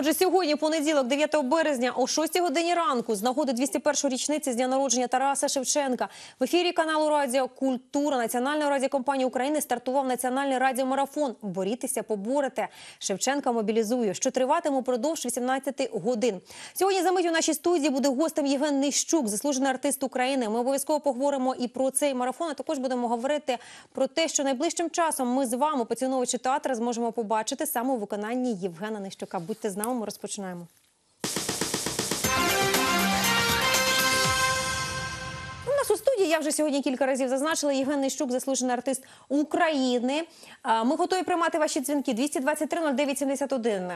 Отже, сьогодні, понеділок, 9 березня, о 6 годині ранку, з нагоди 201-ї річниці з дня народження Тараса Шевченка, в ефірі каналу Радіо Культура Національної радіокомпанії України стартував національний радіомарафон Борітеся, поборете. Шевченка мобілізує, що триватиме упродовж 18 годин. Сьогодні за мить у нашій студії буде гостем Євген Нищук, заслужений артист України. Ми обов'язково поговоримо і про цей марафон. А також будемо говорити про те, що найближчим часом ми з вами, поціновувачі театру, зможемо побачити саме у виконанні Євгена Нищука. Будьте з нами, ми розпочинаємо. Я вже сьогодні кілька разів зазначила Євген Нищук, заслужений артист України. Ми готові приймати ваші дзвінки 223 09 71.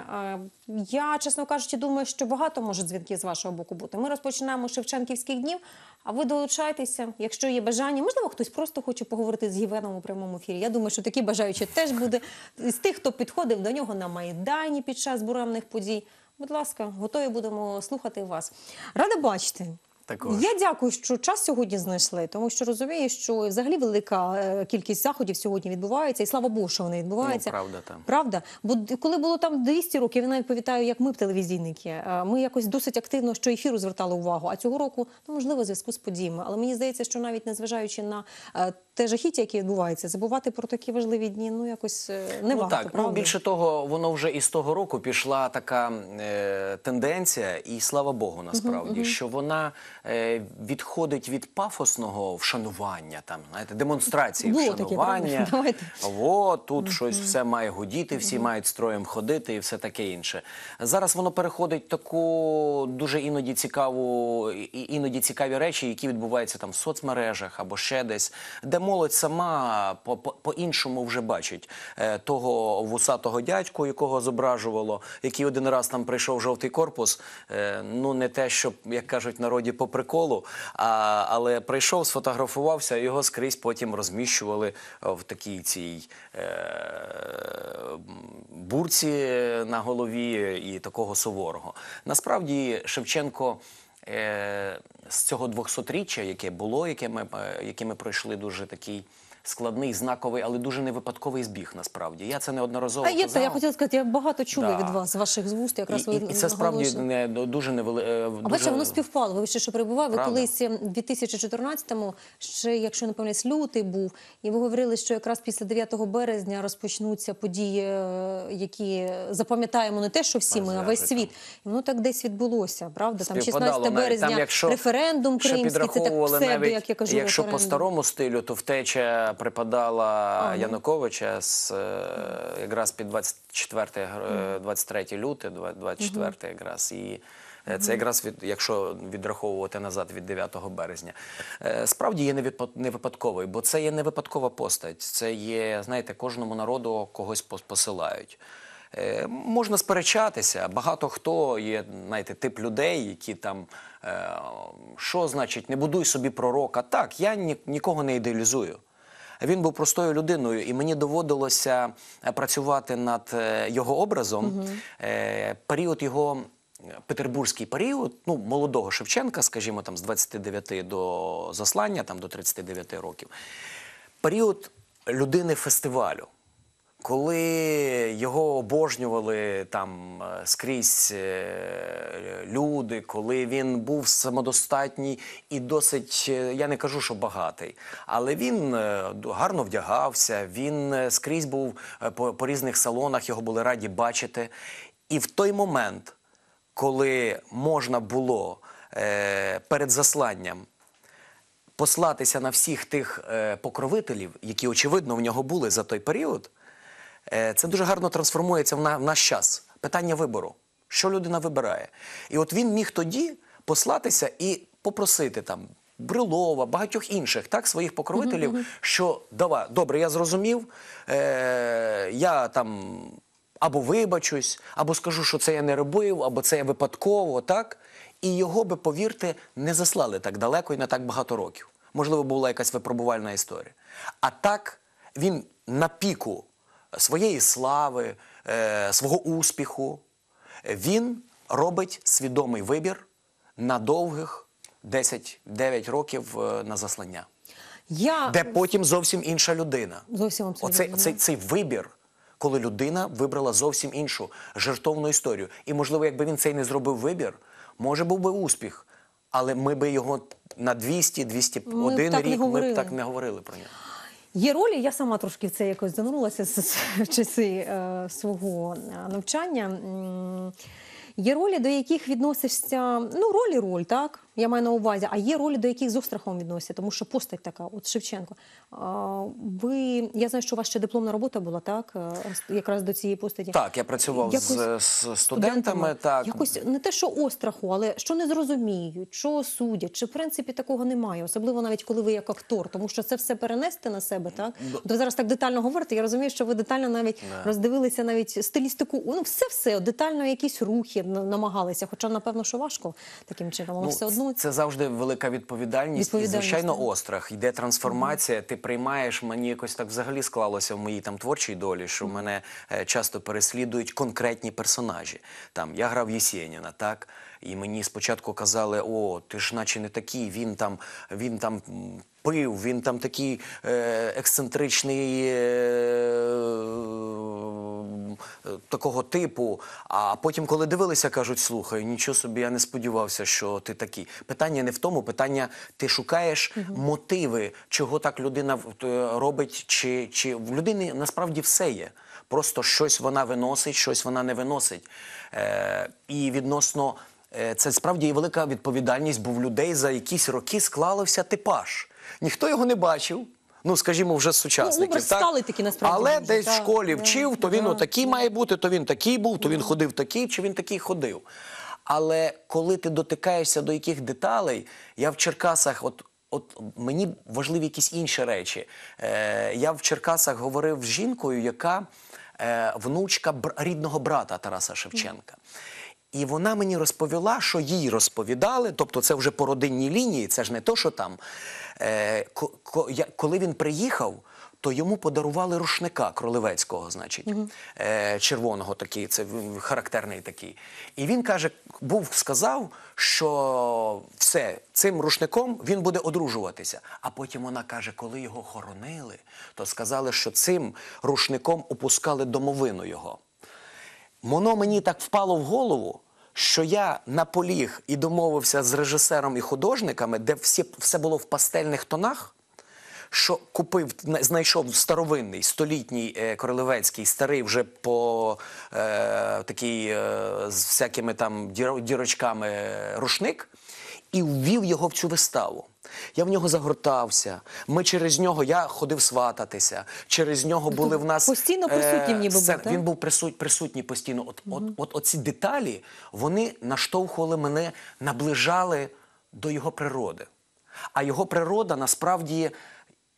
Я, чесно кажучи, думаю, що багато може дзвінків з вашого боку бути. Ми розпочинаємо Шевченківських днів. А ви долучайтеся, якщо є бажання. Можливо, хтось просто хоче поговорити з Євгеном у прямому ефірі. Я думаю, що такі бажаючі теж буде з тих, хто підходив до нього на майдані під час буремних подій. Будь ласка, готові будемо слухати вас. Рада бачити. Також. Я дякую, що час сьогодні знайшли, тому що розумію, що взагалі велика е, кількість заходів сьогодні відбувається, і слава Богу, що вони відбуваються. Ну, правда, там. Правда, бо коли було там 200 років, я навіть пам'ятаю, як ми телевізійники. е, Ми якось досить активно що ефіру звертали увагу. А цього року, ну можливо, зв'язку з подіями. Але мені здається, що навіть незважаючи на е, те жахіття, яке відбувається, забувати про такі важливі дні, ну якось е, не Ну варто. так, ну більше того, воно вже із того року пішла така е, тенденція, і слава Богу, насправді, що вона е, відходить від пафосного вшанування, там знаєте, демонстрації Було вшанування. правда? Давайте. О, тут щось все має гудіти, всі мають строєм ходити і все таке інше. Зараз воно переходить таку дуже іноді цікаву, іноді цікаві речі, які відбуваються там в соцмережах або ще десь, де молодь сама по- по- по-іншому вже бачить е, того вусатого дядьку, якого зображувало, який один раз там прийшов жовтий корпус. е, Ну не те, щоб як кажуть народі по приколу, а, але прийшов, сфотографувався, його скрізь потім розміщували е, в такій цій е, бурці на голові і такого суворого. Насправді Шевченко. Е, З цього 200-річчя, яке було, яке ми, е, яке ми пройшли дуже такий складний, знаковий, але дуже невипадковий збіг. Насправді я це неодноразово А є казав. це, я хотіла сказати, я багато чула Да. від вас, з ваших вуст, якраз і, ви і, і це справді не дуже невели. А бачите, воно співпало. Ви ще що перебували. Ви колись в 2014-му, ще, якщо не помиляюсь, лютий був, і ви говорили, що якраз після 9 березня розпочнуться події, е, які запам'ятаємо не те, що всі ми, а весь світ. І воно так десь відбулося, правда? Там Співпадало 16 навіть. березня, Там, якщо референдум кримський, це так псевдо, навіть, як я кажу, якщо по старому стилю, то втеча припадала Януковича з е, якраз під 24 е, 23 люте, 24 якраз і. е, Це якраз від, якщо відраховувати назад від 9 березня. Е, Справді є невипад- невипадковий, бо це є не випадкова постать. Це є, знаєте, кожному народу когось пос- посилають. Можна сперечатися. Багато хто є, знаєте, тип людей, які там що значить, не будуй собі пророка. Так, я ні, нікого не ідеалізую. Він був простою людиною, і мені доводилося е, працювати над е, його образом. Угу. Період його. Петербурзький період, ну молодого Шевченка, скажімо, там з 29 до заслання, там до 39 років. Період людини фестивалю коли його обожнювали там е, скрізь е, люди, коли він був самодостатній і досить, е, я не кажу, що багатий, але він гарно вдягався, він скрізь був по, по різних салонах, його були раді бачити. І в той момент, коли можна було е, перед засланням послатися на всіх тих е, покровителів, які очевидно в нього були за той період, це дуже гарно трансформується в, наш час. Питання вибору. Що людина вибирає? І от він міг тоді послатися і попросити там. Брилова, багатьох інших, так, своїх покровителів, що давай, добре, я зрозумів, е, я там або вибачусь, або скажу, що це я не робив, або це я випадково, так? І його би, повірте, не заслали так далеко і на так багато років. Можливо, була якась випробувальна історія. А так він на піку своєї слави, е, свого успіху, він робить свідомий вибір на довгих 10-9 років е, на заслання, Я де потім зовсім інша людина. зовсім абсолютно. Оцей, оцей, цей вибір, коли людина вибрала зовсім іншу жертовну історію. І можливо, якби він цей не зробив вибір, може був би успіх. Але ми би його на 200, 201 Ми б так не рік ми б так не говорили про нього. Є ролі, я сама трошки в це якось занурилася з- часи е, свого е, навчання. Є ролі, до яких відносишся, ну, ролі роль, так? Я маю на увазі, а є ролі, до яких з острахом відносяться, тому що постать така, от Шевченко. Ви, я знаю, що у вас ще дипломна робота була, так? Е, Якраз до цієї постаті. Так, я працював Якось з, з студентами. Так, Якось не те, що остраху, але що не зрозуміють, що судять, чи в принципі такого немає, особливо навіть коли ви як актор, тому що це все перенести на себе, так? Ви зараз так детально говорите. Я розумію, що ви детально навіть роздивилися навіть стилістику, ну все все детально якісь рухи намагалися. Хоча, напевно, що важко таким чином, але Ну, все одно це завжди велика відповідальність, Відповідальність, і звичайно острах. Йде трансформація. Ти приймаєш. Мені якось так взагалі склалося в моїй там творчій долі, що мене е, часто переслідують конкретні персонажі. Там я грав Єсєніна, так. І мені спочатку казали: о, ти ж наче не такий, він там, він там пив, він там такий е, ексцентричний. Е, такого типу. А потім, коли дивилися, кажуть: слухай, нічого собі, я не сподівався, що ти такий. Питання не в тому, питання ти шукаєш мотиви, чого так людина е, робить, чи, чи в людини насправді все є. Просто щось вона виносить, щось вона не виносить. Е, і відносно е, це справді є велика відповідальність, бо в людей за якісь роки склався типаж. Ніхто його не бачив. Ну, скажімо, вже сучасників. образ так? сталий такий, насправді, Але дуже, десь в школі вчив, то він отакий має бути, то він такий був, то він ходив такий, чи він такий ходив. Але коли ти дотикаєшся до яких деталей, я в Черкасах, от. От мені важливі якісь інші речі. Е, я в Черкасах говорив з жінкою, яка е, внучка бр- рідного брата Тараса Шевченка. І вона мені розповіла, що їй розповідали, тобто це вже по родинній лінії, це ж не то, що там. Е, коли він приїхав, то йому подарували рушника кролевецького, значить, е, червоного такий, це характерний такий. І він каже, був сказав, що все, цим рушником він буде одружуватися. А потім вона каже, коли його хоронили, то сказали, що цим рушником опускали домовину його. Воно мені так впало в голову, що я наполіг і домовився з режисером і художниками, де всі, все було в пастельних тонах. Що купив, на- знайшов старовинний, столітній е, королевецький, старий вже по е, такий е, з всякими там дірочками рушник, і ввів його в цю виставу. Я в нього загортався. Ми через нього я ходив свататися. Через нього були в нас постійно присутнім ніби був, так? Він був присут, присутній постійно. От, от, от оці деталі вони наштовхували мене, наближали до його природи. А його природа насправді.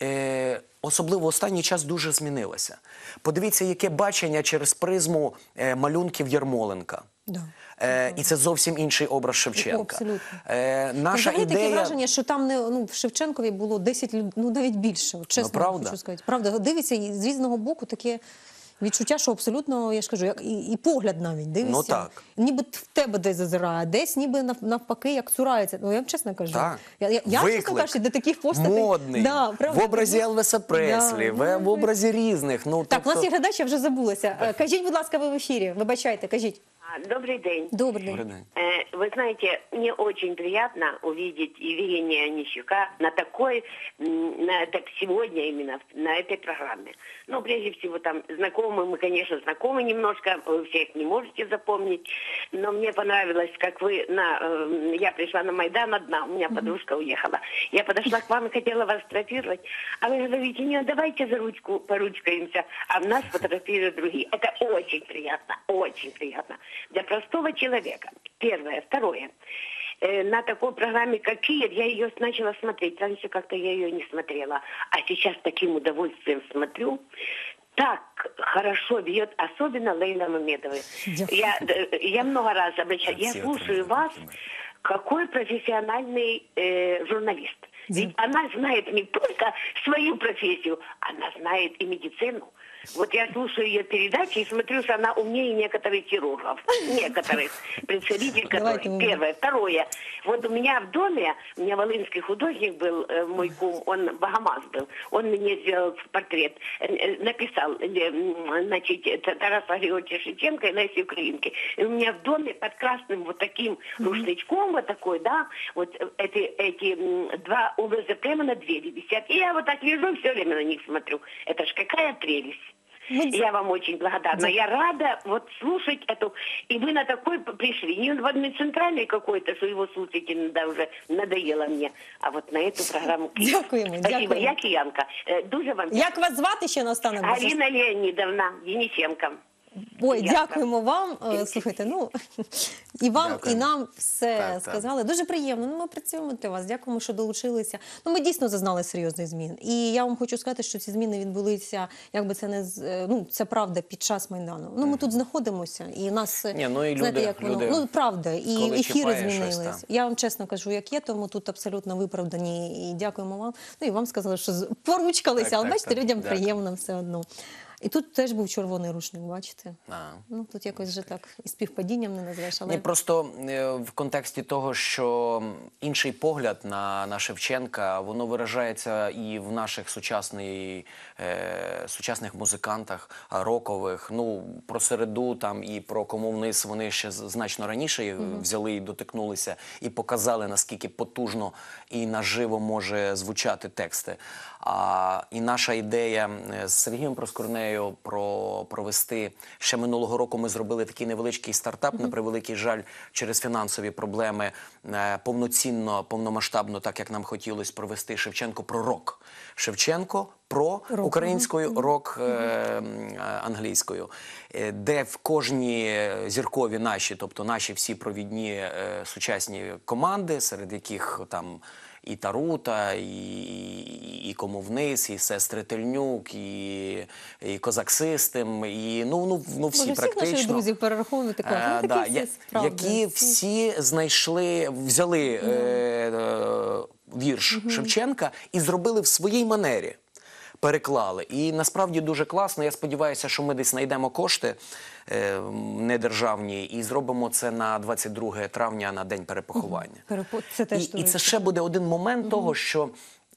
Е, особливо в останній час дуже змінилася. Подивіться, яке бачення через призму е, малюнків Ярмоленка. Да. Е, і це зовсім інший образ Шевченка. Абсолютно. Е, наша Взагалі ідея... таке враження, що там не ну в Шевченкові було 10 людей, ну навіть більше. от Чесно Ну, правда. хочу сказати. Правда, дивиться і з різного боку таке. Відчуття, що абсолютно, я ж кажу, як і, і погляд навіть дивишся. Ну, так. Ніби в тебе десь зазирає, а десь ніби нав- навпаки, як цурається. Ну я вам чесно кажу. Так. Я, я, я чесно Виклик. кажучи, до таких постатей. Модний, Да, правда. в образі Елвеса Преслі, Да. в, в образі різних. Ну, Так, у нас тобто- є глядач, я вже забулася. Е, Кажіть, будь ласка, ви в ефірі. Вибачайте, кажіть. А, Добрый день. Добрий день. Э, Вы знаете, мне очень приятно увидеть Евгения Онищука на такой, на, так сегодня именно на этой программе. Ну, прежде всего, там знакомы, мы, конечно, знакомы немножко, вы всех не можете запомнить, но мне понравилось, как вы на, э, я пришла на Майдан одна, у меня подружка уехала. Я подошла к вам и хотела вас фотографировать, а вы говорите, нет, давайте за ручку поручкаемся, а нас фотографируют другие. Это очень приятно, очень приятно для простого человека. Первое. Второе. Э, На такой программе, как Киев, я ее начала смотреть. Раньше как-то я ее не смотрела. А сейчас таким удовольствием смотрю. Так хорошо бьет, особенно Лейла Мамедова. Дякую. Я, э, я много раз обращаюсь. Я слушаю вас, какой профессиональный э, журналист. Ведь она знает не только свою профессию, она знает и медицину. Вот я слушаю ее передачи и смотрю, что она умнее некоторых хирургов. Некоторых. Представитель которых. Первое. Второе. Вот у меня в доме, у меня волынский художник был, э, мой кум, он Богомаз был. Он мне сделал портрет, э, э, написал, значит, Тараса Григорьевича Шевченко и Леси Украинки. И у меня в доме под красным вот таким рушничком, вот такой, да, вот эти, эти два образа прямо на двери висят. И я вот так лежу, все время на них смотрю. Это ж какая прелесть. Мы- Я вам очень благодарна. Я рада вот слушать эту. И вы на такой п- пришли. Не в не центральный какой-то, что его слушаете, да, уже надоело мне. А вот на эту программу. Дякуємо, Спасибо. дякуємо. Я киянка. Е, Дуже вам Як вас звати ще наостанок? будь ласка? Аліна Леонідовна Денисенко. Ой, дякуємо вам. Е, Слухайте, ну і вам, Дякую. і нам все Так, так. сказали. Дуже приємно. Ну, ми працюємо для вас. Дякуємо, що долучилися. Ну, ми дійсно зазнали серйозних змін. І я вам хочу сказати, що ці зміни відбулися, якби це не з- е, ну, це правда під час майдану. Ну, ми тут знаходимося, і нас е, Ні, ну, і знаєте, люди- як воно люди, ну правда, і ефіри чіпає щось, змінились. Я вам чесно кажу, як є, тому тут абсолютно виправдані. І дякуємо вам. Ну і вам сказали, що з- поручкалися, Так, але так, бачите, так. людям Дякую. приємно все одно. І тут теж був червоний рушник, бачите? А. Ну тут якось вже так і співпадінням не назвеш, але Ні, просто е, в контексті того, що інший погляд на, на Шевченка, воно виражається і в наших сучасний, е, сучасних музикантах рокових. Ну про середу там і про комуниз вони ще значно раніше їх взяли і дотикнулися, і показали наскільки потужно і наживо може звучати тексти. А і наша ідея е, з Сергієм Проскурнею про провести ще минулого року. Ми зробили такий невеличкий стартап. На превеликий жаль, через фінансові проблеми е, повноцінно, повномасштабно, так як нам хотілося провести Шевченко про рок. Шевченко про Рок, українською рок е, е, англійською, де в кожній зіркові наші, тобто наші всі провідні е, сучасні команди, серед яких там і Тарута, і, і, і Кому і сестри Тельнюк, і, і Козак Систем, і ну, ну, ну всі Може, всіх практично. наших друзів перераховувати. Е, Ну, да, я- справді. які всі знайшли, взяли е, е, вірш Шевченка і зробили в своїй манері. Переклали. І насправді дуже класно. Я сподіваюся, що ми десь знайдемо кошти е, недержавні і зробимо це на 22 травня на день перепоховання. Перепо- це теж і, і це ще буде один момент того, що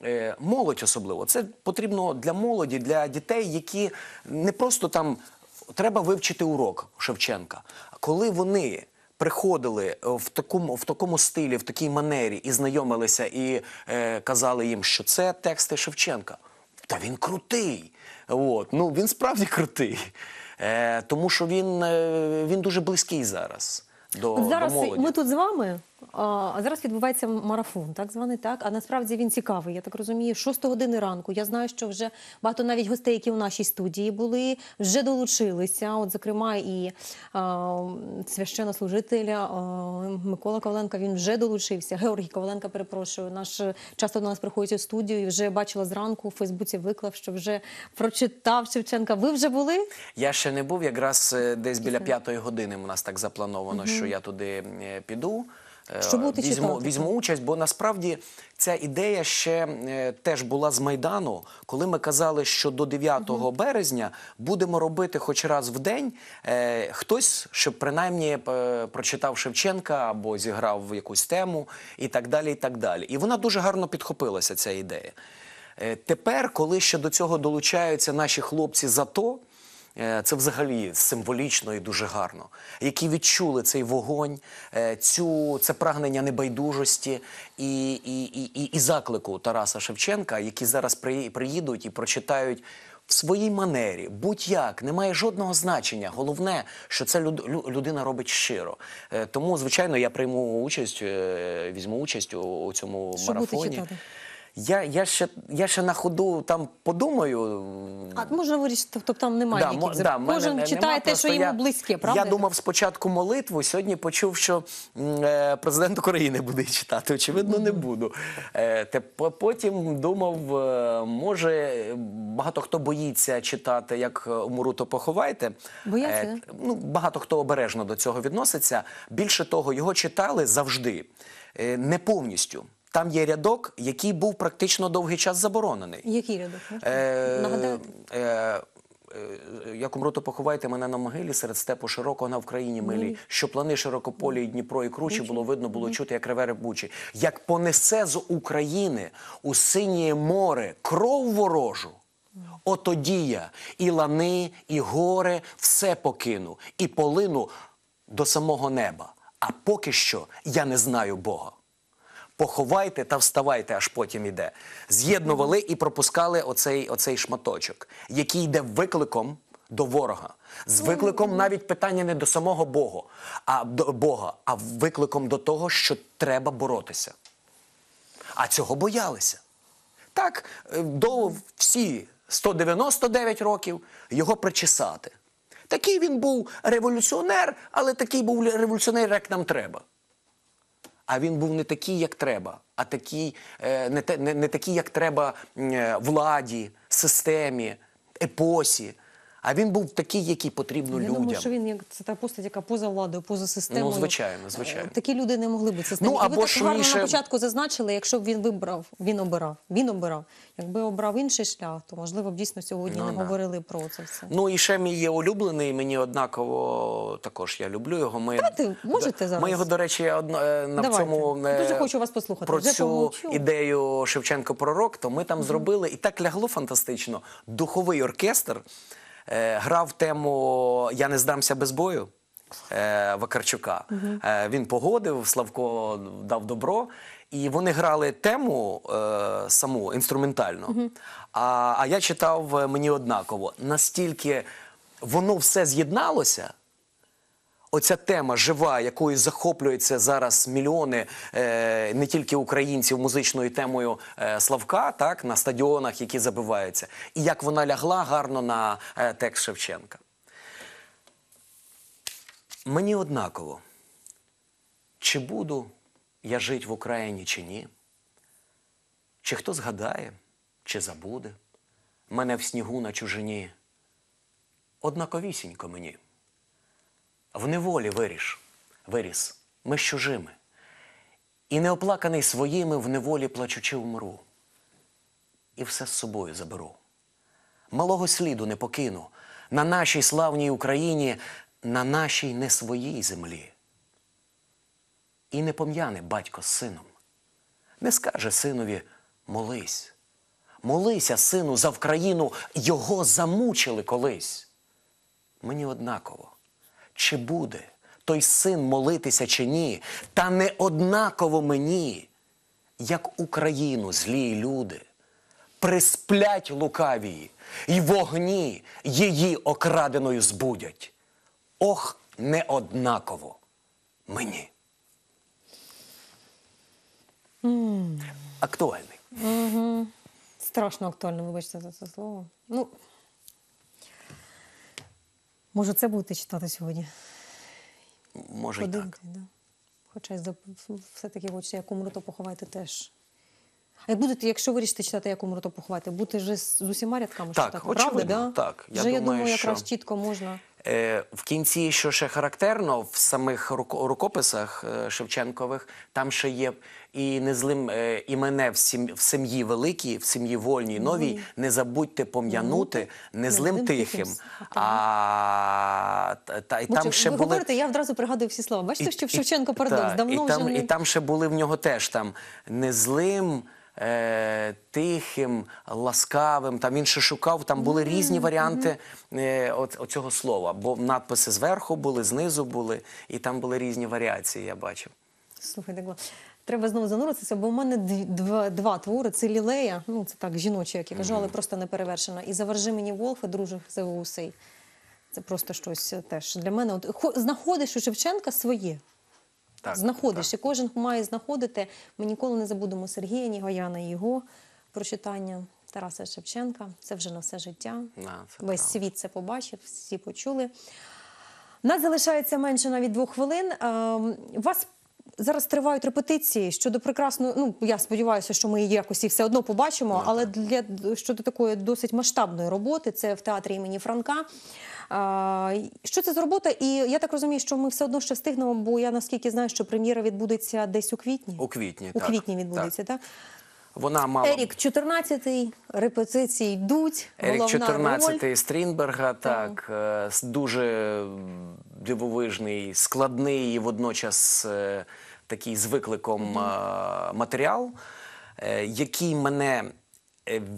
е, молодь особливо це потрібно для молоді, для дітей, які не просто там треба вивчити урок Шевченка. Коли вони приходили е, в такому, в такому стилі, в такій манері і знайомилися, і е, казали їм, що це тексти Шевченка. Та він крутий. От. Ну, він справді крутий. Е, тому що він, е, він дуже близький зараз до, От зараз до молоді. ми тут з вами, а зараз відбувається марафон, так званий так. А насправді він цікавий. Я так розумію, 6 години ранку. Я знаю, що вже багато навіть гостей, які у нашій студії були, вже долучилися. От, зокрема, і а, священнослужитель а, Микола Коваленко він вже долучився. Георгій Коваленко, перепрошую, наш часто до нас приходить у студію і вже бачила зранку у Фейсбуці виклав, що вже прочитав Шевченка. Ви вже були? Я ще не був, якраз е, десь біля п'ятої години у нас так заплановано, що я туди е, піду. Е, Що будете візьму, читати? візьму участь, бо насправді ця ідея ще е, теж була з Майдану, коли ми казали, що до 9 березня будемо робити хоч раз в день е, хтось, щоб принаймні е, прочитав Шевченка або зіграв в якусь тему і так далі. І так далі. І вона дуже гарно підхопилася, ця ідея. Е, Тепер, коли ще до цього долучаються наші хлопці з АТО, Е, Це взагалі символічно і дуже гарно, які відчули цей вогонь, е, цю це прагнення небайдужості і, і, і, і, заклику Тараса Шевченка, які зараз при, приїдуть і прочитають в своїй манері, будь-як, немає жодного значення. Головне, що це люд, людина робить щиро. Е, Тому, звичайно, я прийму участь, е, візьму участь у, у цьому Що будете марафоні. Я, я, ще, я ще на ходу там подумаю. А можна вирішити, тобто там немає Да, мо- да, в мене читає нема, те, що йому я- близьке, правда? Я думав спочатку молитву, сьогодні почув, що е, президент України буде читати. Очевидно, не буду. Е, те, потім думав, е, може, багато хто боїться читати, як е, умру, то поховайте. Бояться, Е, ну, багато хто обережно до цього відноситься. Більше того, його читали завжди. Е, Не повністю. Там є рядок, який був практично довгий час заборонений. Який рядок? Е, е, е, як умру, поховайте мене на могилі серед степу широкого на Вкраїні милій, що плани широкополі, і Дніпро і кручі було видно, було чути, як реве ревбучі. Як понесе з України у синє море кров ворожу, отоді я і лани, і гори все покину, і полину до самого неба. А поки що я не знаю Бога. Поховайте та вставайте, аж потім іде. З'єднували і пропускали оцей, оцей шматочок, який йде викликом до ворога. З викликом навіть питання не до самого Бога, а до Бога, а викликом до того, що треба боротися. А цього боялися. Так, е, до всі 199 років його причесати. Такий він був революціонер, але такий був революціонер, як нам треба. А він був не такий, як треба, а такий, е, не, не, не такий, як треба е, владі, системі, епосі. А він був такий, який потрібно Я людям. думаю, що він як це та постать, яка поза владою, поза системою. Ну, звичайно, звичайно. Е, Такі люди не могли бути системі. Ну, І ви або так гарно на початку зазначили, якщо б він вибрав, він обирав. Він обирав. Якби обрав інший шлях, то можливо б дійсно сьогодні Ну, не да. говорили про це все. Ну і ще мій є улюблений, мені однаково також я люблю його. Ми, Давайте, можете зараз? Ми його, до речі, одно, е, на Давайте. цьому е, Дуже хочу вас послухати. Про Вже цю помовчу. ідею Шевченко пророк, то ми там зробили і так лягло фантастично. Духовий оркестр грав тему Я не здамся без бою. е, Вакарчука. Е, Він погодив, Славко дав добро. І вони грали тему е, саму інструментальну. А, а я читав е, мені однаково. Настільки воно все з'єдналося, Оця тема жива, якою захоплюються зараз мільйони е, не тільки українців музичною темою е, Славка, так на стадіонах, які забиваються, і як вона лягла гарно на е, текст Шевченка. Мені однаково, чи буду я жити в Україні, чи ні, чи хто згадає, чи забуде мене в снігу на чужині. Однаковісінько мені. В неволі виріш, виріс, ми з чужими. І неоплаканий своїми в неволі плачучи вмру. І все з собою заберу. Малого сліду не покину на нашій славній Україні, на нашій не своїй землі. І не пом'яне батько з сином. Не скаже синові молись. Молися, сину, за Вкраїну, його замучили колись мені однаково, чи буде той син молитися чи ні, та не однаково мені, як Україну злі люди, присплять лукавії, й вогні її окраденою збудять. Ох, не однаково мені. Актуальний. Страшно актуально, вибачте за це слово. Ну, може, це будете читати сьогодні? Може, й так. Да. Хоча все-таки хочеться, як умру, то поховайте теж. А як будете, якщо вирішите читати, як умру, то поховайте, будете вже з, усіма рядками Так, читати, очевидно, правда? Да? так. Я вже, я думаю, що... якраз чітко можна. Е, в кінці, що ще характерно, в самих рукописах е, Шевченкових, там ще є і незлим е, і мене в, сім, в сім'ї великій, в сім'ї вольній новій, не забудьте пом'янути незлим Незлим тихим. А, та, і там ще ви були... говорите, я одразу пригадую всі слова. Бачите, що в Шевченко парадокс. Давно і, там, вже і там ще були в нього теж там незлим, е, тихим, ласкавим. Там він ще шукав, там були різні варіанти е, от, оцього слова. Бо надписи зверху були, знизу були, і там були різні варіації, я бачив. Слухайте, Гла, треба знову зануритися, бо в мене два, два твори. Це лілея, ну це так, жіночі, як я кажу, але просто не перевершена. І заваржи мені Волфи, друже Зеусей. Це просто щось теж для мене. От, знаходиш у Шевченка своє. Так, знаходиш, і кожен має знаходити. Ми ніколи не забудемо Сергія Нігояна і його прочитання Тараса Шевченка. Це вже на все життя. Да, це Весь правда. світ це побачив, всі почули. Нас залишається менше навіть двох хвилин. Ем, Вас Зараз тривають репетиції щодо прекрасної. Ну я сподіваюся, що ми її якось і все одно побачимо. але для щодо такої досить масштабної роботи, це в театрі імені Франка. А, що це за робота? І я так розумію, що ми все одно ще встигнемо, бо я наскільки знаю, що прем'єра відбудеться десь у квітні. У квітні, У так, квітні відбудеться, так? Вона мала Ерік 14-й, репетиції йдуть. Ерік головна 14 роль. Стрінберга, так, е, дуже дивовижний, складний і водночас е, такий з викликом е, матеріал, е, який мене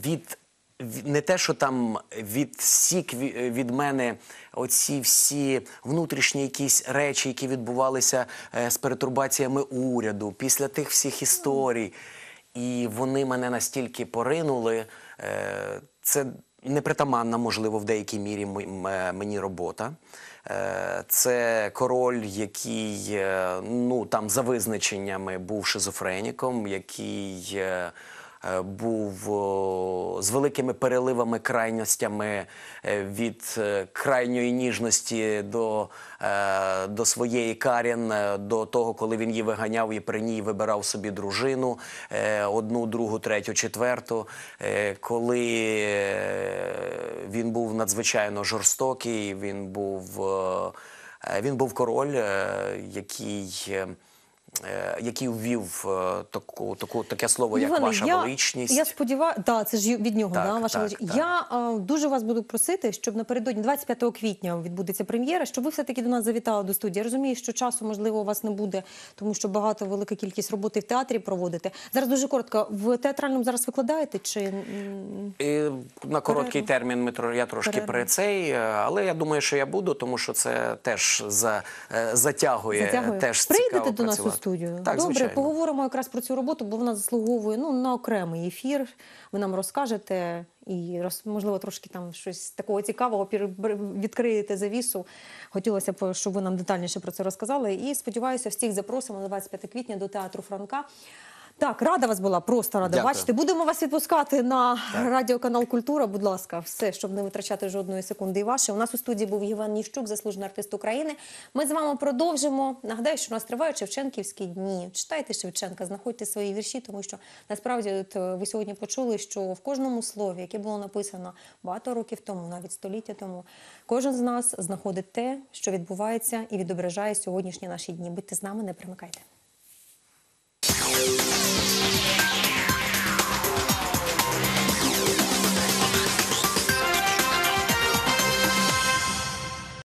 від. Не те, що там відсік ві- від мене оці всі внутрішні якісь речі, які відбувалися е, з перетурбаціями уряду, після тих всіх історій. І вони мене настільки поринули. е, Це непритаманна, можливо, в деякій мірі е, мені робота. Е, Це король, який ну там за визначеннями був шизофреніком, який був з великими переливами крайностями е, від е, крайньої ніжності до, е, до своєї Карін, е, до того, коли він її виганяв і при ній вибирав собі дружину е, одну, другу, третю, четверту. Е, Коли е, він був надзвичайно жорстокий, він був, е, е, він був король, е, який. Е, Який ввів е, таку, таку, таке слово, як Євгене, ваша я, величність. Я сподіваюся, да, це ж від нього, Так, да, ваша так, величність. так. Я е, дуже вас буду просити, щоб напередодні 25 квітня відбудеться прем'єра, щоб ви все-таки до нас завітали до студії. Я розумію, що часу можливо у вас не буде, тому що багато велика кількість роботи в театрі проводите. Зараз дуже коротко. В театральному зараз викладаєте чи І на короткий Перерву. термін ми я трошки Перерву. при цей, е, але я думаю, що я буду, тому що це теж за, затягує, затягує? теж Прийдете до нас у. Студію? Так, Добре, звичайно. поговоримо якраз про цю роботу, бо вона заслуговує ну на окремий ефір. Ви нам розкажете і роз, можливо трошки там щось такого цікавого відкриєте завісу. Хотілося б, щоб ви нам детальніше про це розказали. І сподіваюся, всіх запросимо на 25 квітня до театру Франка. Так, рада вас була, просто рада Дякую. бачити. Будемо вас відпускати на радіоканал Культура. Будь ласка, все, щоб не витрачати жодної секунди. І ваше. У нас у студії був Євген Ніщук, заслужений артист України. Ми з вами продовжимо. Нагадаю, що у нас тривають Шевченківські дні. Читайте Шевченка, знаходьте свої вірші, тому що насправді от, е, ви сьогодні почули, що в кожному слові, яке було написано багато років тому, навіть століття тому, кожен з нас знаходить те, що відбувається і відображає сьогоднішні наші дні. Будьте з нами, не примикайте.